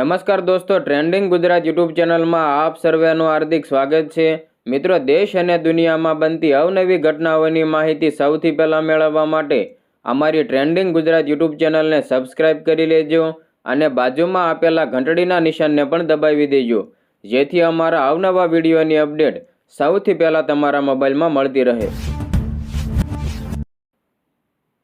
નમસ્કાર દોસ્તો trending Gujarat YouTube ચેનલમાં આપ સર્વેનું હાર્દિક સ્વાગત છે. મિત્રો, દેશ અને દુનિયામાં બનતી અવનવી ઘટનાઓની માહિતી સૌથી પહેલાં મેળવવા માટે અમારી ટ્રેન્ડિંગ ગુજરાત યુટ્યુબ ચેનલને સબસ્ક્રાઇબ કરી લેજો અને બાજુમાં આપેલા ઘંટડીના નિશાનને પણ દબાવી દેજો. જેથી અમારા અવનવા વિડીયોની અપડેટ સૌથી પહેલાં તમારા મોબાઈલમાં મળતી રહે.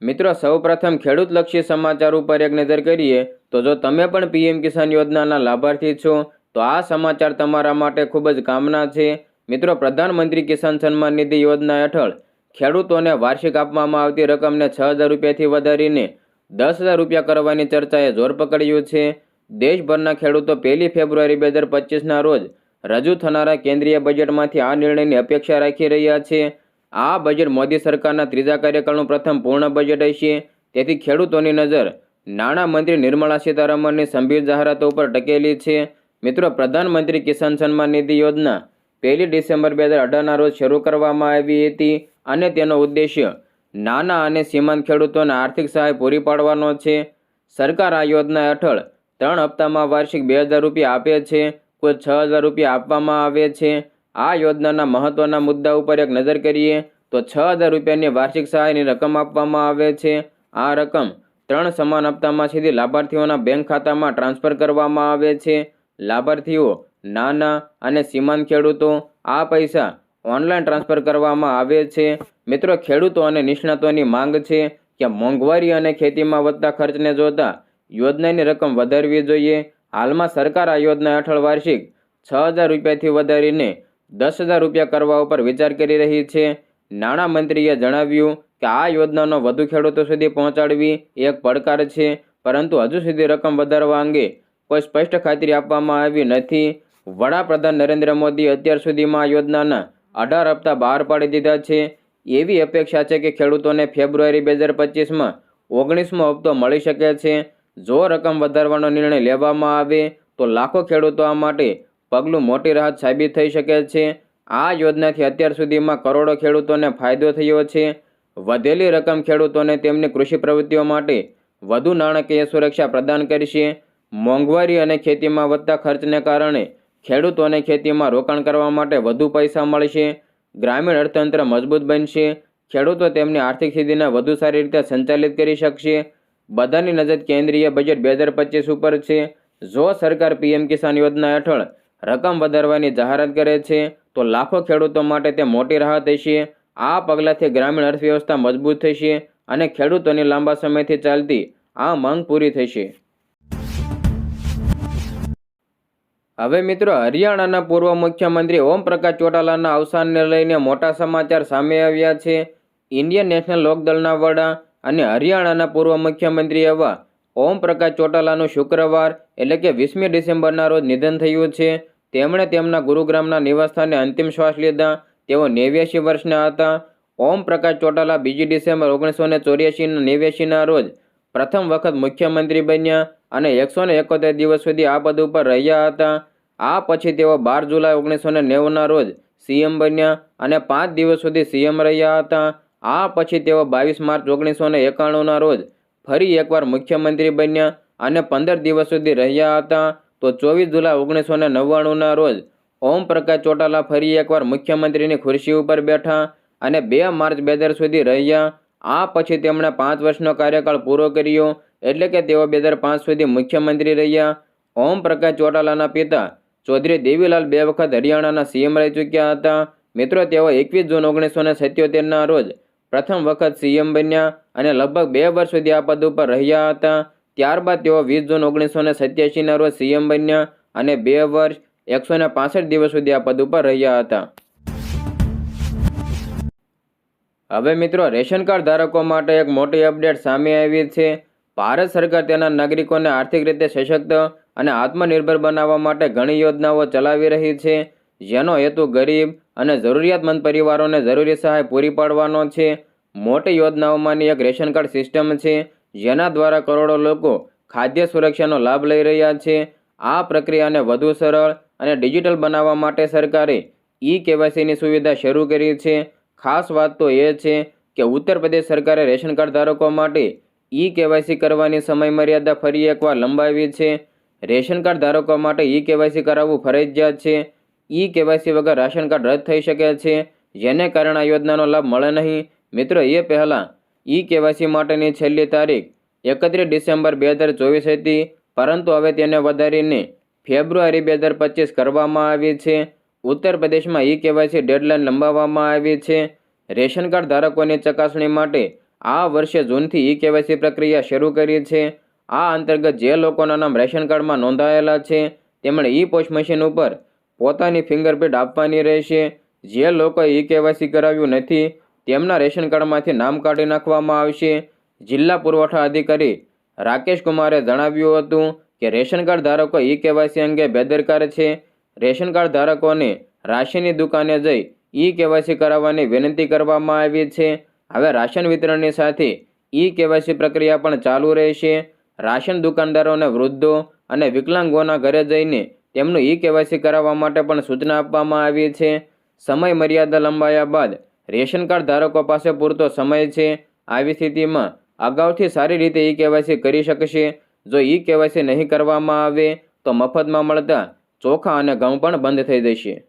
મિત્રો, સૌપ્રથમ ખેડૂતલક્ષી સમાચાર ઉપર એક નજર કરીએ. તો જો તમે પણ પીએમ કિસાન યોજનાના લાભાર્થી છો, તો આ સમાચાર તમારા માટે ખૂબ જ કામના છે. મિત્રો, પ્રધાનમંત્રી કિસાન સન્માન નિધિ યોજના હેઠળ ખેડૂતોને વાર્ષિક આપવામાં આવતી રકમને છ હજાર રૂપિયાથી વધારીને દસ હજાર રૂપિયા કરવાની ચર્ચાએ જોર પકડ્યું છે. દેશભરના ખેડૂતો પહેલી ફેબ્રુઆરી બે હજાર પચીસના રોજ રજૂ થનારા કેન્દ્રીય બજેટમાંથી આ નિર્ણયની અપેક્ષા રાખી રહ્યા છે. આ બજેટ મોદી સરકારના ત્રીજા કાર્યકાળનું પ્રથમ પૂર્ણ બજેટ હશે. તેથી ખેડૂતોની નજર નાણાં મંત્રી નિર્મલા સીતારમણની સંભીર જાહેરાતો ઉપર ટકેલી છે. મિત્રો, પ્રધાનમંત્રી કિસાન સન્માન નિધિ યોજના પહેલી ડિસેમ્બર બે હજાર અઢારના રોજ શરૂ કરવામાં આવી હતી અને તેનો ઉદ્દેશ્ય નાના અને સીમાંત ખેડૂતોને આર્થિક સહાય પૂરી પાડવાનો છે. સરકાર આ યોજના હેઠળ ત્રણ હપ્તામાં વાર્ષિક બે હજાર રૂપિયા આપે છે. કુલ છ હજાર રૂપિયા આપવામાં આવે છે. આ યોજનાના મહત્વના મુદ્દા ઉપર એક નજર કરીએ તો છ હજાર રૂપિયાની વાર્ષિક સહાયની રકમ આપવામાં આવે છે. આ રકમ ત્રણ સમાન હપ્તામાં સીધી લાભાર્થીઓના બેંક ખાતામાં ટ્રાન્સફર કરવામાં આવે છે. લાભાર્થીઓ નાના અને સીમાંત ખેડૂતો, આ પૈસા ઓનલાઈન ટ્રાન્સફર કરવામાં આવે છે. મિત્રો, ખેડૂતો અને નિષ્ણાતોની માંગ છે કે મોંઘવારી અને ખેતીમાં વધતા ખર્ચને જોતા યોજનાની રકમ વધારવી જોઈએ. હાલમાં સરકાર આ યોજના હેઠળ વાર્ષિક છ હજાર રૂપિયાથી વધારીને દસ હજાર રૂપિયા કરવા ઉપર વિચાર કરી રહી છે. નાણાં મંત્રીએ જણાવ્યું કે આ યોજનાનો વધુ ખેડૂતો સુધી પહોંચાડવી એક પડકાર છે, પરંતુ હજુ સુધી રકમ વધારવા અંગે કોઈ સ્પષ્ટ ખાતરી આપવામાં આવી નથી. વડાપ્રધાન નરેન્દ્ર મોદી અત્યાર સુધીમાં આ યોજનાના અઢાર હપ્તા બહાર પાડી દીધા છે. એવી અપેક્ષા છે કે ખેડૂતોને ફેબ્રુઆરી બે હજાર પચીસમાં ઓગણીસમો હપ્તો મળી શકે છે. જો રકમ વધારવાનો નિર્ણય લેવામાં આવે, તો લાખો ખેડૂતો આ માટે પગલું મોટી રાહત સાબિત થઈ શકે છે. આ યોજનાથી અત્યાર સુધીમાં કરોડો ખેડૂતોને ફાયદો થયો છે. વધેલી રકમ ખેડૂતોને તેમની કૃષિ પ્રવૃત્તિઓ માટે વધુ નાણાકીય સુરક્ષા પ્રદાન કરશે. મોંઘવારી અને ખેતીમાં વધતા ખર્ચને કારણે ખેડૂતોને ખેતીમાં રોકાણ કરવા માટે વધુ પૈસા મળશે. ગ્રામીણ અર્થતંત્ર મજબૂત બનશે. ખેડૂતો તેમની આર્થિક સ્થિતિને વધુ સારી રીતે સંચાલિત કરી શકશે. બધાની નજર કેન્દ્રીય બજેટ બે હજાર પચીસ ઉપર છે. જો સરકાર પીએમ કિસાન યોજના હેઠળ રકમ વધારવાની જાહેરાત કરે છે, તો લાખો ખેડૂતો માટે તે મોટી રાહત હશે. આ પગલાંથી ગ્રામીણ અર્થવ્યવસ્થા મજબૂત થશે અને ખેડૂતોની લાંબા સમયથી ચાલતી આ માંગ પૂરી થશે હવે મિત્રો, હરિયાણાના પૂર્વ મુખ્યમંત્રી ઓમ પ્રકાશ ચોટાલાના અવસાનને લઈને મોટા સમાચાર સામે આવ્યા છે. ઇન્ડિયન નેશનલ લોકદળના વડા અને હરિયાણાના પૂર્વ મુખ્યમંત્રી એવા ઓમ પ્રકાશ ચોટાલાનું શુક્રવાર એટલે કે વીસમી ડિસેમ્બરના રોજ નિધન થયું છે. તેમણે તેમના ગુરુગ્રામના નિવાસસ્થાને અંતિમ શ્વાસ લીધા તેઓ નેવ્યાસી વર્ષના હતા. ઓમ પ્રકાશ ચોટાલા બીજી ડિસેમ્બર ઓગણીસો ને ચોર્યાસીના નેવ્યાસીના રોજ પ્રથમ વખત મુખ્યમંત્રી બન્યા અને એકસો ને એકોતેર દિવસ સુધી આ પદ ઉપર રહ્યા હતા. આ પછી તેઓ બાર જુલાઈ ઓગણીસો ને નેવુંના રોજ સીએમ બન્યા અને પાંચ દિવસ સુધી સીએમ રહ્યા હતા. આ પછી તેઓ બાવીસ માર્ચ ઓગણીસો ને એકાણુંના રોજ ફરી એકવાર મુખ્યમંત્રી બન્યા અને પંદર દિવસ સુધી રહ્યા હતા. તો ચોવીસ જુલાઈ ઓગણીસો ને નવ્વાણુંના રોજ ઓમ પ્રકાશ ચોટાલા ફરી એકવાર મુખ્યમંત્રીની ખુરશી ઉપર બેઠા અને બે માર્ચ બે હજાર સુધી રહ્યા. આ પછી તેમણે પાંચ વર્ષનો કાર્યકાળ પૂરો કર્યો એટલે કે તેઓ બે હજાર પાંચ સુધી મુખ્યમંત્રી રહ્યા. ઓમ પ્રકાશ ચોટાલાના પિતા ચૌધરી દેવીલાલ બે વખત હરિયાણાના સીએમ રહી ચૂક્યા હતા. મિત્રો, તેઓ એકવીસ જૂન ઓગણીસો ને સત્યોતેરના રોજ પ્રથમ વખત સીએમ બન્યા અને લગભગ બે વર્ષ સુધી આ પદ ઉપર રહ્યા હતા. ત્યારબાદ તેઓ વીસ જૂન ઓગણીસો ને સત્યાસીના રોજ સીએમ બન્યા અને બે વર્ષ એકસો ને પાસઠ દિવસ સુધી આ પદ ઉપર રહ્યા હતા. હવે મિત્રો, રેશન કાર્ડ ધારકો માટે એક મોટી અપડેટ સામે આવી છે. ભારત સરકાર તેના નાગરિકોને આર્થિક રીતે સશક્ત અને આત્મનિર્ભર બનાવવા માટે ઘણી યોજનાઓ ચલાવી રહી છે. જેનો હેતુ ગરીબ અને જરૂરિયાતમંદ પરિવારોને જરૂરી સહાય પૂરી પાડવાનો છે. મોટી યોજનાઓમાંની એક રેશન કાર્ડ સિસ્ટમ છે, જેના દ્વારા કરોડો લોકો ખાદ્ય સુરક્ષાનો લાભ લઈ રહ્યા છે. આ પ્રક્રિયાને વધુ સરળ અને ડિજિટલ બનાવવા માટે સરકારે ઈ કેવાયસીની સુવિધા શરૂ કરી છે. ખાસ વાત તો એ છે કે ઉત્તર પ્રદેશ સરકારે રેશન કાર્ડ ધારકો માટે ઈ કેવાયસી કરવાની સમયમર્યાદા ફરી એકવાર લંબાવી છે. રેશન કાર્ડ ધારકો માટે ઈ કેવાયસી કરાવવું ફરજિયાત છે. ઈ કેવાયસી વગર રાશન કાર્ડ રદ થઈ શકે છે, જેને કારણે આ યોજનાનો લાભ મળે નહીં. મિત્રો, એ પહેલાં ઈ કેવાયસી માટેની છેલ્લી તારીખ એકત્રીસ ડિસેમ્બર બે હજાર ચોવીસ હતી, પરંતુ હવે તેને વધારીને ફેબ્રુઆરી બે હજાર પચીસ કરવામાં આવી છે. ઉત્તર પ્રદેશમાં ઈ કેવાયસી ડેડલાઇન લંબાવવામાં આવી છે. રેશન કાર્ડ ધારકોની ચકાસણી માટે આ વર્ષે જૂનથી ઈ કેવાયસી પ્રક્રિયા શરૂ કરી છે. આ અંતર્ગત જે લોકોના નામ રેશન કાર્ડમાં નોંધાયેલા છે, તેમણે ઈ પોસ્ટ મશીન ઉપર પોતાની ફિંગરપ્રિન્ટ આપવાની રહેશે. જે લોકોએ ઈ કેવાયસી કરાવ્યું નથી, તેમના રેશન કાર્ડમાંથી નામ કાઢી નાખવામાં આવશે. જિલ્લા પુરવઠા અધિકારી રાકેશ કુમારે જણાવ્યું હતું કે રેશન કાર્ડ ધારકો ઈ કેવાયસી અંગે બેદરકાર છે. રેશન કાર્ડ ધારકોને રાશનની દુકાને જઈ ઈ કેવાયસી કરાવવાની વિનંતી કરવામાં આવી છે. હવે રાશન વિતરણની સાથે ઈ કેવાયસી પ્રક્રિયા પણ ચાલુ રહેશે. રાશન દુકાનદારોને વૃદ્ધો અને વિકલાંગોના ઘરે જઈને તેમનું ઈ કેવાયસી કરાવવા માટે પણ સૂચના આપવામાં આવી છે. સમય મર્યાદા લંબાયા બાદ રેશન કાર્ડ ધારકો પાસે પૂરતો સમય છે. આવી સ્થિતિમાં અગાઉથી સારી રીતે ઈ કેવાયસી કરી શકશે. જો ઈ કેવાયસી નહીં કરવામાં આવે, તો મફતમાં મળતા ચોખા અને ઘઉં પણ બંધ થઈ જશે.